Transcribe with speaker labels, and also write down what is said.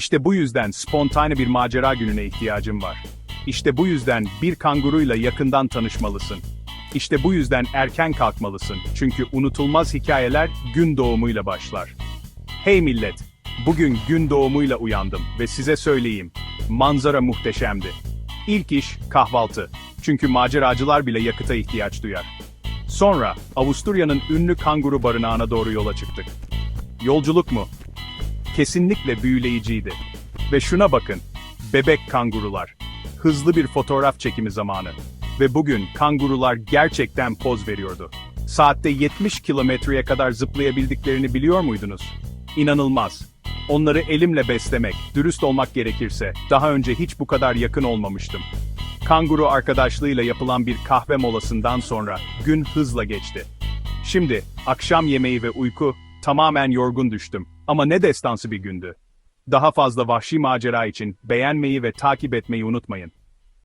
Speaker 1: İşte bu yüzden spontane bir macera gününe ihtiyacım var. İşte bu yüzden bir kanguruyla yakından tanışmalısın. İşte bu yüzden erken kalkmalısın. Çünkü unutulmaz hikayeler gün doğumuyla başlar. Hey millet! Bugün gün doğumuyla uyandım ve size söyleyeyim. Manzara muhteşemdi. İlk iş kahvaltı. Çünkü maceracılar bile yakıta ihtiyaç duyar. Sonra Avusturya'nın ünlü kanguru barınağına doğru yola çıktık. Yolculuk mu? Kesinlikle büyüleyiciydi. Ve şuna bakın. Bebek kangurular. Hızlı bir fotoğraf çekimi zamanı. Ve bugün kangurular gerçekten poz veriyordu. Saatte 70 kilometreye kadar zıplayabildiklerini biliyor muydunuz? İnanılmaz. Onları elimle beslemek, dürüst olmak gerekirse, daha önce hiç bu kadar yakın olmamıştım. Kanguru arkadaşlığıyla yapılan bir kahve molasından sonra gün hızla geçti. Şimdi akşam yemeği ve uyku tamamen yorgun düştüm ama ne destansı bir gündü. Daha fazla vahşi macera için beğenmeyi ve takip etmeyi unutmayın.